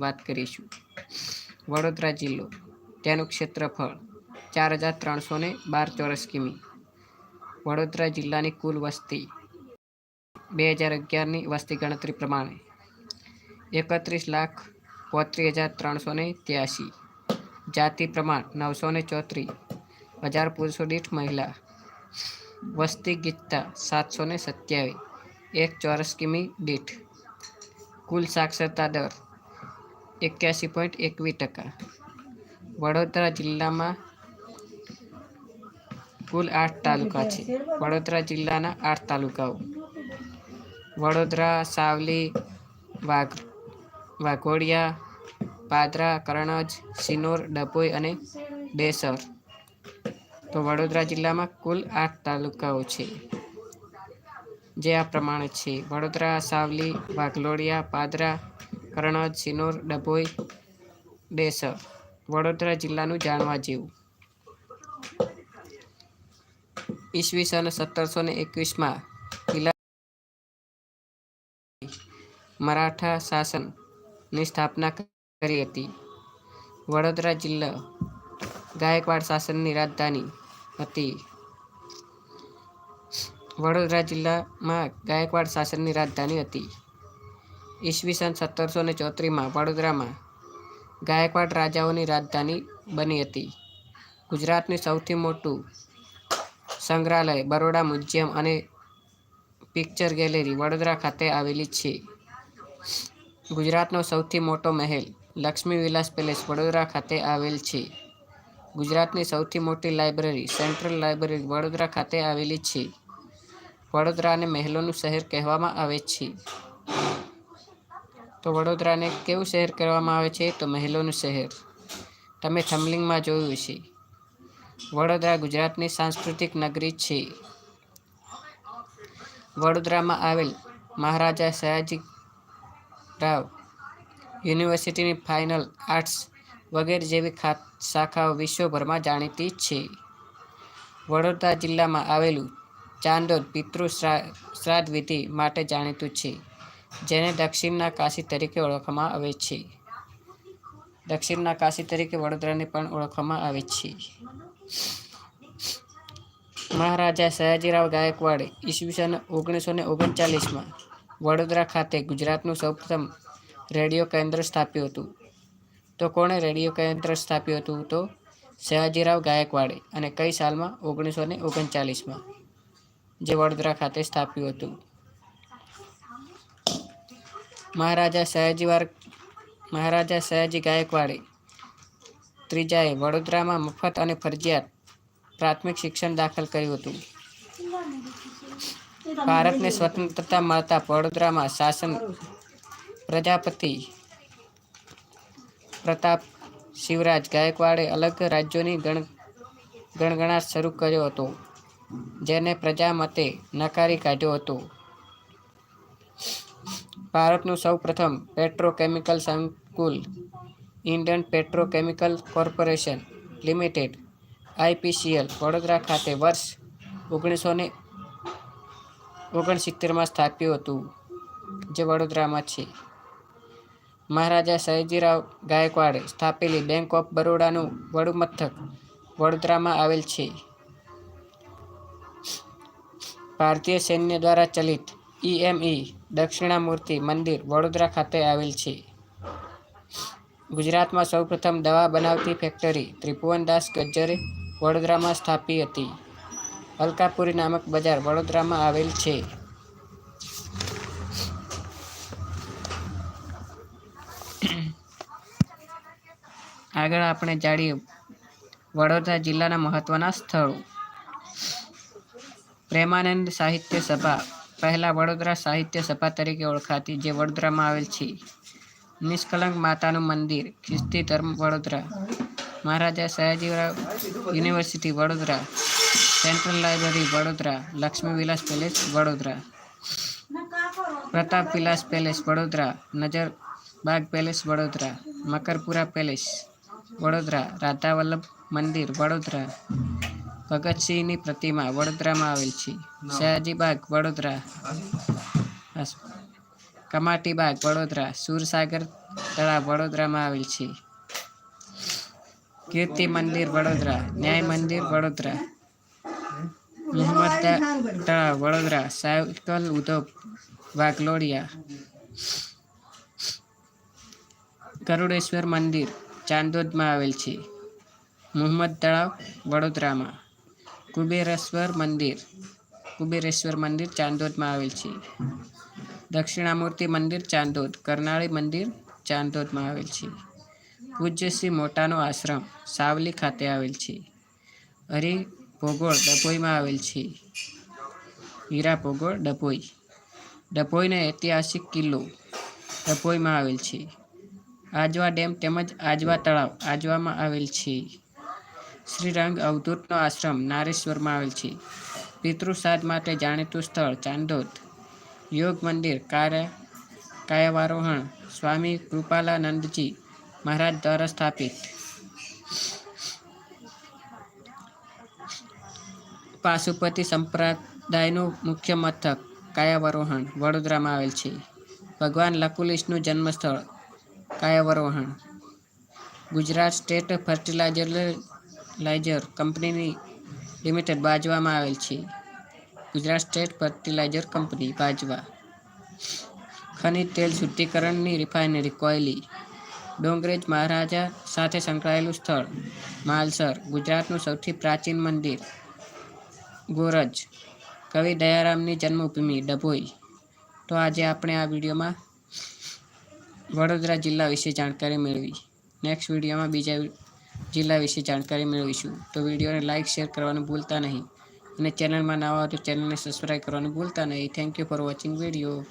વાત કરીશું. વડોદરા જિલ્લો. તેનું ક્ષેત્રફળ ચાર હજાર ત્રણસો ને બાર ચોરસ કિમી. વડોદરા જિલ્લાની કુલ વસ્તી બે હજાર અગિયારની વસ્તી ગણતરી પ્રમાણે એકત્રીસ લાખ પોત્રીસ હજાર ત્રણસો ને ત્યાસી જાતિ પ્રમાણ નવસો ને ચોત્રીસ. હજાર પુરુષો દીઠ મહિલા. વસ્તી ગીચતા સાતસો ને સત્યાવીસ. એક ચોરસ કિમી દીઠ. કુલ સાક્ષરતા દર એક્યાસી પોઈન્ટ એકવીસ ટકા. વડોદરા જિલ્લામાં કુલ આઠ તાલુકા છે. વડોદરા જિલ્લાના આઠ તાલુકાઓ. વડોદરા, સાવલી, વાઘ, વાઘોડિયા, પાદરા, કરણજ, સિનોર, ડભોઈ અને ડેસર. તો વડોદરા જિલ્લામાં કુલ આઠ તાલુકાઓ છે. જે આ પ્રમાણે છે. વડોદરા, સાવલી, વાઘલોડિયા, પાદરા કરણજ સિનોર ડભોઈ, ડેસર, વડોદરા જિલ્લાનું જાણવા જેવું. ઈસવીસન સત્તરસો ને એકવીસમાં મરાઠા શાસનની સ્થાપના કરી હતી. વડોદરા જિલ્લો ગાયકવાડ શાસનની રાજધાની હતી. વડોદરા જિલ્લામાં ગાયકવાડ શાસનની રાજધાની હતી. ઈસવીસન સત્તરસો ને ચોત્રીસમાં વડોદરામાં ગાયકવાડ રાજાઓની રાજધાની બની હતી. ગુજરાતનું સૌથી મોટું સંગ્રહાલય બરોડા મ્યુઝિયમ અને પિક્ચર ગેલેરી વડોદરા ખાતે આવેલી છે. ગુજરાતનો સૌથી મોટો મહેલ લક્ષ્મી વિલાસ પેલેસ વડોદરા ખાતે આવેલ છે. ગુજરાતની સૌથી મોટી લાઇબ્રેરી સેન્ટ્રલ લાઇબ્રેરી વડોદરા ખાતે આવેલી છે. વડોદરાને મહેલોનું શહેર કહેવામાં આવે છે. તો વડોદરાને કેવું શહેર કહેવામાં આવે છે? તો મહેલોનું શહેર. તમે થમલિંગમાં જોયું છે વડોદરા ગુજરાતની સાંસ્કૃતિક નગરી છે. વડોદરામાં આવેલ મહારાજા સયાજી રાવ યુનિવર્સિટીની ફાઇનલ આર્ટ્સ વગેરે જેવી શાખાઓ વિશ્વભરમાં જાણીતી છે. વડોદરા જિલ્લામાં આવેલું ચાંદોદ પિતૃ શ્રાદ્ધ વિધિ માટે જાણીતું છે. જેને દક્ષિણના કાશી તરીકે ઓળખવામાં આવે છે. દક્ષિણના કાશી તરીકે વડોદરાને પણ ઓળખવામાં આવે છે. મહારાજા સયાજીરાવ ગાયકવાડે ઈસવીસન ઓગણીસો ને ઓગણચાલીસમાં વડોદરા ખાતે ગુજરાતનું સૌપ્રથમ રેડિયો કેન્દ્ર સ્થાપ્યું હતું. તો કોણે રેડિયો કેન્દ્ર સ્થાપ્યું હતું? તો સયાજીરાવ ગાયકવાડે અને કઈ સાલમાં? ઓગણીસો ને ઓગણચાલીસમાં, જે વડોદરા ખાતે સ્થાપ્યું હતું. મહારાજા સયાજીવાર મહારાજા સયાજી ગાયકવાડે. ત્રીજાએ વડોદરામાં મફત અને ફરજિયાત પ્રાથમિક શિક્ષણ દાખલ કર્યું હતું. ભારતને સ્વતંત્રતા મળતા વડોદરામાં શાસન પ્રજાપતિ પ્રતાપ શિવરાજ ગાયકવાડે અલગ રાજ્યોની ગણ ગણગણાટ શરૂ કર્યો હતો, જેને પ્રજા મતે નકારી કાઢ્યો હતો. ભારતનું સૌ પ્રથમ પેટ્રોકેમિકલ સંકુલ, Indian petrochemical corporation limited, IPCL, Vadodara ખાતે વર્ષ ઓગણીસો ને ઓગણસિત્તેરમાં સ્થાપ્યું હતું, જે વડોદરામાં છે. મહારાજા સયાજીરાવ ગાયકવાડે સ્થાપેલી બેંક ઓફ બરોડાનું વડુમથક વડોદરામાં આવેલ છે. ભારતીય સૈન્ય દ્વારા ચલિત ઈએમઈ દક્ષિણામૂર્તિ મંદિર, વડોદરા ખાતે આવેલ છે. ગુજરાતમાં સૌપ્રથમ દવા બનાવતી ફેક્ટરી ત્રિભુવનદાસ ગજ્જરે વડોદરામાં સ્થાપી હતી. અલકાપુરી નામક બજાર વડોદરામાં આવેલ છે. આગળ આપણે જાણીએ વડોદરા જિલ્લાના મહત્વના સ્થળો. પ્રેમાનંદ સાહિત્ય સભા પહેલા વડોદરા સાહિત્ય સભા તરીકે ઓળખાતી જે વડોદરામાં આવેલ છે. નિષ્કલંક માતાનું મંદિર, ખ્રિસ્તી ધર્મ Vadodara. Maharaja Sayajirao university Vadodara. Central library Vadodara. Lakshmi Vilas palace Vadodara. Pratap Vilas palace Vadodara. Nazar Baug palace Vadodara. Makarpura palace Vadodara. Radha Vallabh Mandir Vadodara. ભગતસિંહની પ્રતિમા વડોદરામાં આવેલ છે. સયાજી બાગ વડોદરા. કમાટી બાગ વડોદરા. સુરસાગર તળાવ વડોદરામાં આવેલ છે. કીર્તિ મંદિર, વડોદરા. ન્યાય મંદિર, વડોદરા. મોહમ્મદ તળાવ, વડોદરા. સાયકલ, ઉદ્યોગ વાઘલોડિયા ગરુડેશ્વર મંદિર ચાંદોદમાં આવેલ છે. મોહમ્મદ તળાવ વડોદરામાં. કુબેરેશ્વર મંદિર. કુબેરેશ્વર મંદિર ચાંદોદમાં આવેલ છે. દક્ષિણામૂર્તિ મંદિર ચાંદોદ, કરનાળી મંદિર ચાંદોદમાં આવેલ છે. પૂજ્ય શ્રી મોટાનો આશ્રમ સાવલી ખાતે આવેલ છે. હરી ભોગોળ ડભોઈમાં આવેલ છે. હીરા ભોગોળ ડભોઈ. ડભોઈનો ઐતિહાસિક કિલ્લો ડભોઈમાં આવેલ છે. આજવા ડેમ તેમજ આજવા તળાવ આજવામાં આવેલ છે. શ્રીરંગ અવધૂતનો આશ્રમ નારેશ્વરમાં આવેલ છે. પિતૃસાદ માટે જાણીતું સ્થળ ચાંદોદ. યોગ મંદિર કાર્ય કાયાવારોહણ, સ્વામી કૃપાલાનંદજી મહારાજ દ્વારા સ્થાપિત. પાશુપતિ સંપ્રદાયનું મુખ્ય મથક કાયાવરોહણ વડોદરામાં આવેલ છે. ભગવાન લકુલિશનું જન્મસ્થળ કાયાવરોહણ. ગુજરાત સ્ટેટ ફર્ટિલાઇઝર લાઇઝર કંપનીની લિમિટેડ બાજવામાં આવેલ છે. Gujarat state fertilizer company Bajwa. ખનિજ તેલ શુદ્ધિકરણની રિફાઇનરી કોયલી. ડોંગરેજ મહારાજા સાથે સંકળાયેલું સ્થળ, માલસર, ગુજરાતનું સૌથી પ્રાચીન મંદિર, ગોરજ. કવિ દયારામની જન્મભૂમિ, ડભોઈ. તો આજે આપણે આ વિડીયોમાં વડોદરા જિલ્લા વિશે જાણકારી મેળવી. નેક્સ્ટ વિડીયોમાં બીજા જિલ્લા વિશે જાણકારી મેળવીશું. તો વિડીયોને લાઇક શેર કરવાનું ભૂલતા નહીં. અને ચેનલમાં નવા હોય તો ચેનલને સબસ્ક્રાઈબ કરવાનું ભૂલતા નહીં. Thank you for watching video